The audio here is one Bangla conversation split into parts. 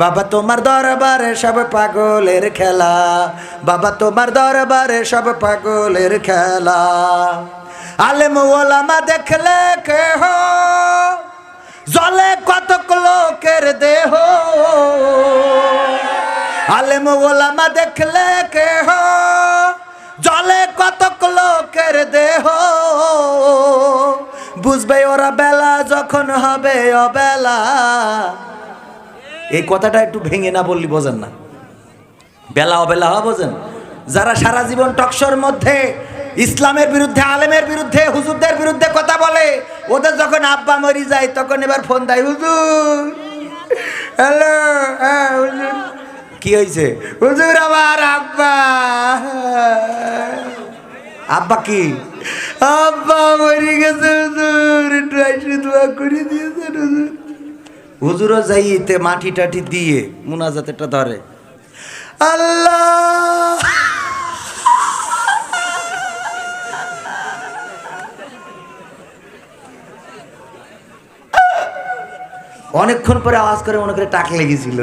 বাবা তোমার দরবারে সব পাগলের খেলা। বাবা তোমার দরবারে সব পাগলের খেলা। আলেম ওলামা দেখলে কে হো জলে কতক লোকের দেহ? আলেম ওলামা দেখলে কে হো জলে কতক লোকের দেহ? বুঝবে ওরা বেলা যখন হবে অবেলা। এই কথাটা একটু ভেঙে না বললি বোঝেন না। বেলা অবেলা হওয়া বোঝেন। যারা সারা জীবন টকশোর মধ্যে ইসলামের বিরুদ্ধে, আলেমের বিরুদ্ধে, হুজুরদের বিরুদ্ধে কথা বলে, ওদের যখন আব্বা মরি যায়, তখন এবার ফোন দেয়, হুজুর, হ্যালো হ্যাঁ কি হয়েছে হুজুর, আমার আব্বা। আব্বা কি? আব্বা মরি গেছে, হুজুর। একটু দোয়া করে দিয়েছেন, হুজুর। হুজুরও যাইতে মাটি টাটি দিয়ে মুনাজাতেটা ধরে। আল্লাহ! অনেকক্ষণ পরে আওয়াজ করে মনে করে টাক লেগেছিল।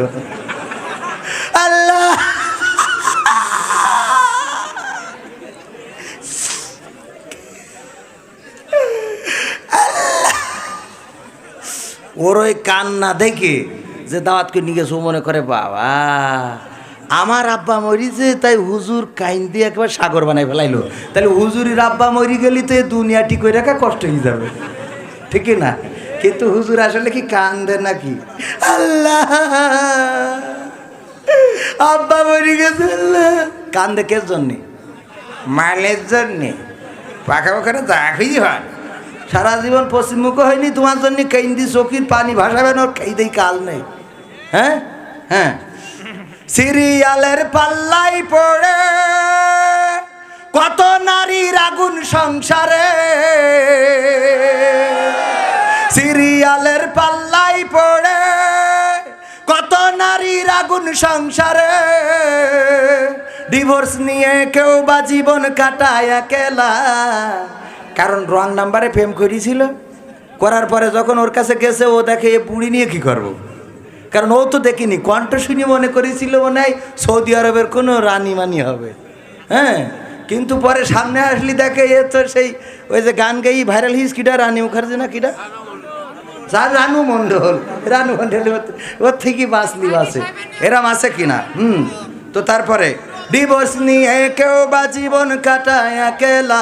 ওর ওই কান্না দেখে যে দাওয়াত করে নিয়ে গেছে মনে করে, বাবা, আমার আব্বা মরিছে তাই হুজুর কাইন দিয়ে একবার সাগর বানাই ফেলাইলো। তাহলে হুজুরের আব্বা মরি গেলি তো এই দুনিয়া ঠিক করে রাখা কষ্ট হয়ে যাবে। ঠিক না? কিন্তু হুজুর আসলে কি কান্দে নাকি? আল্লাহ, আব্বা মরি গেছে, আল্লাহ। কান্দে কে জন্যে? মালের জন্যে? পাখা পাখাটা খুঁজি হয়। সারা জীবন পশ্চিমমুখ হয়নি, তোমার জন্য কেন্দি চকির পানি ভাসাবেন ওর খেয়ে কাল নেই। হ্যাঁ? হ্যাঁ? সিরিয়ালের পাল্লাই পড়ে, কত নারীর আগুন সংসারে। সিরিয়ালের পাল্লাই পড়ে, কত নারীর আগুন সংসারে। ডিভোর্স নিয়ে কেউ বা জীবন কাটায় একেলা। কারণ রং নাম্বারে ফেম করেছিল। করার পরে যখন ওর কাছে গেছে, ও দেখে এ বুড়ি নিয়ে কি করব। কারণ ও তো দেখিনি, কণ্ঠ শুনি মনে করেছিল মনে হয় সৌদি আরবের কোনো রানী মানি হবে। হ্যাঁ কিন্তু পরে সামনে আসলি দেখে এ তো সেই ওই যে গান গাই ভাইরাল হিস কিটা রানী মুখার্জি না কিটা স্যার রানু মণ্ডল রানু মণ্ডল ওর- ওর থেকে বাঁচলি বাসে এরাম আছে কিনা? হুম, তো তারপরে, ডিভোর্স নিয়ে কেউ বা জীবন কাটায় একেলা।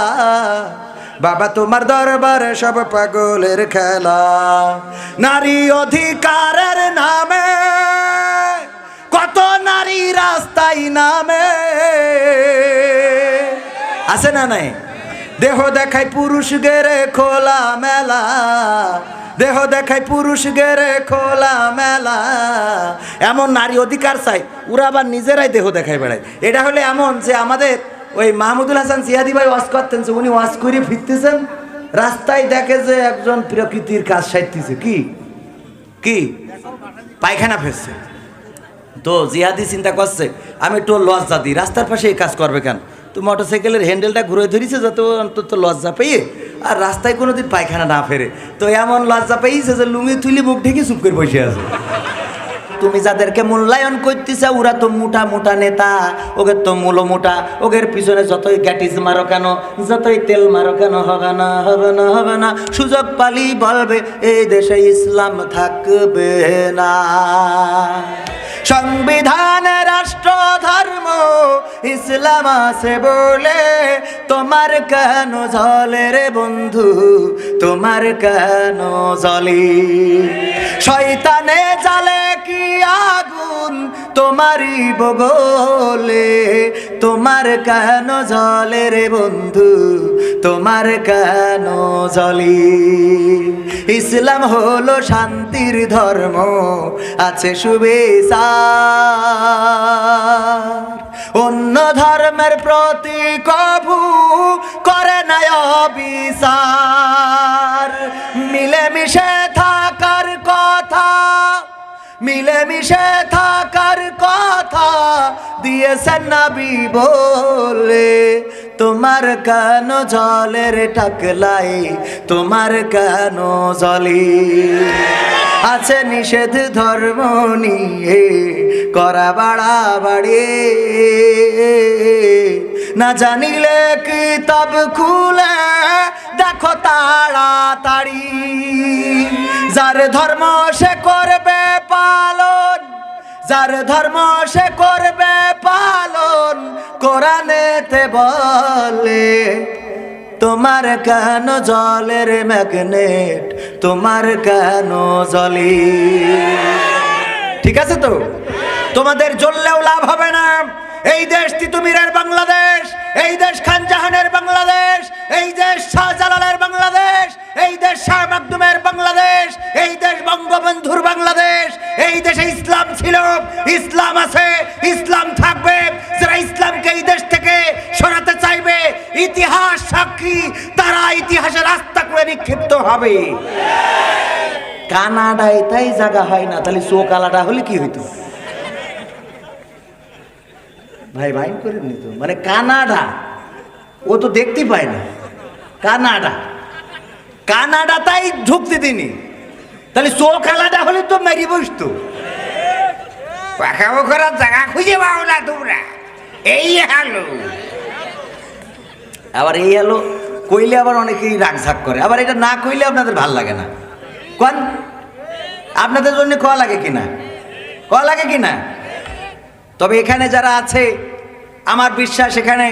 বাবা তোমার দরবারে সব পাগলের খেলা। নারী অধিকারের নামে, কত নারী রাস্তায় নামে। আছে না নাই? দেহ দেখায় পুরুষ গেরে খোলা মেলা। দেহ দেখায় পুরুষ গেরে খোলা মেলা। এমন নারী অধিকার চাই, ওরা আবার নিজেরাই দেহ দেখায় বেড়ায়। এটা হলে এমন যে আমাদের ওই মাহমুদুল হাসান সিয়াদি ভাই ওয়াজ করতেন উনি ওয়াজ করে ফিরতেছেন, রাস্তায় দেখে যে একজন প্রকৃতির কাজ সাইতেছে কি? কি? পায়খানা ফেলছে। তো জিহাদি চিন্তা করছে, আমি একটু লজ্জা দিই, রাস্তার পাশে এই কাজ করবে কেন? তো মোটরসাইকেলের হ্যান্ডেলটা ঘুরে ধরেছে যাতে অন্তত লজ্জা পেয়ে আর রাস্তায় কোনো দিন পায়খানা না ফেরে। তো এমন লজ্জা পেয়েছে যে লুঙ্গি তুলি মুখ ঢেকে চুপ করে বসে আছে। তুমি যাদেরকে মূল্যায়ন করতেছে, ওরা তো মোটা মোটা নেতা। ওদের তো মূলো মোটা। ওদের পিছনে যতই গ্যাটিস মারো কেন, যতই তেল মারো কেন, হবে না হবে না হবে না। সুযোগ পালি বলবে এই দেশে ইসলাম থাকবে না। সংবিধান, রাষ্ট্র, ধর্ম, ইসলাম আছে বলে তোমার কেন জলে রে বন্ধু? তোমার কেন জলে? শয়তানে জালে আগুন তোমারই বগলে, তোমার কেন জলে রে বন্ধু? তোমার কেন জলি? ইসলাম হলো শান্তির ধর্ম, আছে শুভেচ্ছা অন্য ধর্মের প্রতি কভু করে না অবিচার। মিলেমিশে থাকার কথা মিলেমিশে থাকার কথা দিয়েছেন নবী বলে, তোমার কেন জলের টাকলাই তোমার কেন জলি? আছে নিষেধ ধর্ম নিয়ে, করা বাড়াবাড়ি। না জানিলে কিতাব খুলে? দেখো তাড়াতাড়ি। যার ধর্ম সে করবে পালন, যার ধর্ম সে করবে পালন, কোরআনেতে বলে, তোমার কেন জলের ম্যাগনেট? তোমার কেন জলে? ঠিক আছে তো? তোমাদের জ্বললেও লাভ হবে না। এই দেশ তিতুমিরের বাংলাদেশ। দেশ শাহজালালের বাংলাদেশ, এই দেশ শাহ মাকদুমের বাংলাদেশ, এই দেশ বঙ্গবন্ধুর বাংলাদেশ, এই দেশে ইসলাম ছিল, ইসলাম আছে, ইসলাম থাকবে। যারা ইসলামকে এই দেশ থেকে সরাতে চাইবে, ইতিহাস সাক্ষী, তারা ইতিহাসের রাস্তা করে নিক্ষিপ্ত হবে। কানাডায় তাই জায়গা হয় না, তাহলে চোখ আলাদা হলে কি হইতো? ভাই ভাই করেন নি তো? মানে কানাডা, ও তো দেখতে পায় না। কানাডা। কানাডা তাই ঢুকতে দিনি। তাহলে চোখ আলাদা হলে তো মেরি বসতো। পাখাও করার জায়গা খুঁজে পাও না তোমরা। এই হালো আবার এই হলো কইলে আবার অনেকেই রাগঝাক করে। আবার এটা না কইলে আপনাদের ভালো লাগে না। কোন? আপনাদের জন্য ক লাগে কিনা? ক লাগে কিনা? তবে এখানে যারা আছে আমার বিশ্বাস এখানে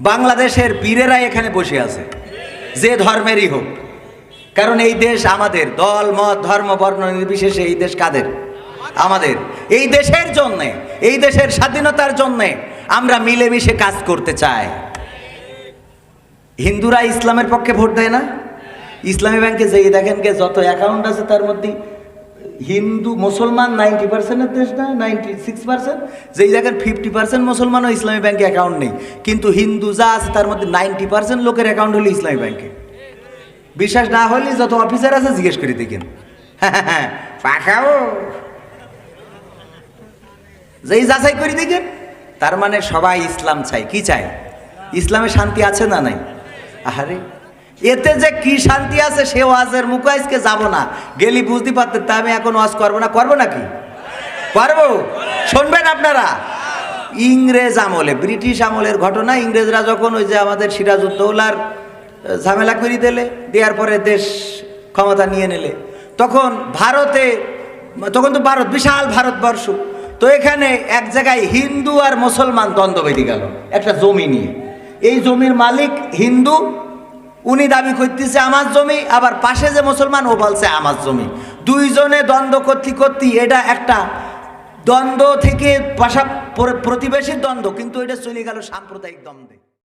বাংলাদেশের বীরেরা এখানে বসে আছে, যে ধর্মেরই হোক। কারণ এই দেশ আমাদের, দল, মত, ধর্ম, বর্ণ নির্বিশেষে এই দেশ কাদের? আমাদের। এই দেশের জন্যে, এই দেশের স্বাধীনতার জন্যে আমরা মিলেমিশে কাজ করতে চাই। হিন্দুরা ইসলামের পক্ষে ভোট দেয় না? ইসলামী ব্যাংকে যেই দেখেন যত অ্যাকাউন্ট আছে তার মধ্যে হিন্দু মুসলমান নাইনটি পার্সেন্টের দেশ না, নাইনটি সিক্স পার্সেন্ট। যেই দেখেন ফিফটি পার্সেন্ট মুসলমানও ইসলামী ব্যাংকে অ্যাকাউন্ট নেই। কিন্তু হিন্দু যা আছে তার মধ্যে নাইনটি পার্সেন্ট লোকের অ্যাকাউন্ট হলো ইসলামী ব্যাংকে। বিশ্বাস না হলে যত অফিসার আছে জিজ্ঞেস করে দেখেন। পাখাও যেই যাচাই করে দেখেন, তার মানে সবাই ইসলাম চাই কি চাই ইসলামে শান্তি আছে না নাই? আরে এতে যে কি শান্তি আছে, সে ওয়াজের মুখে আজকে যাব না। গেলি বুঝতে পারতেন, তা আমি এখন ওয়াজ করব না। করব নাকি? পারব শুনবেন আপনারা। ইংরেজ আমলে, ব্রিটিশ আমলের ঘটনা, ইংরেজরা যখন ওই যে আমাদের সিরাজউদ্দৌলার ঝামেলা করে দিলে, দেওয়ার পরে দেশ ক্ষমতা নিয়ে নিলে। তখন ভারতে, তখন তো ভারত, বিশাল ভারতবর্ষ। তো এখানে এক জায়গায় হিন্দু আর মুসলমান দ্বন্দ্ব বেঁধে গেল, একটা জমি নিয়ে। এই জমির মালিক হিন্দু উনি দাবি করতেছে আমার জমি, আবার পাশে যে মুসলমান, ও বলছে আমার জমি। দুইজনে দ্বন্দ্ব করতে করতে এটা একটা দ্বন্দ্ব থেকে পাশা প্র- প্রতিবেশীর দ্বন্দ্ব, কিন্তু এটা চলে গেল সাম্প্রদায়িক দ্বন্দ্বে।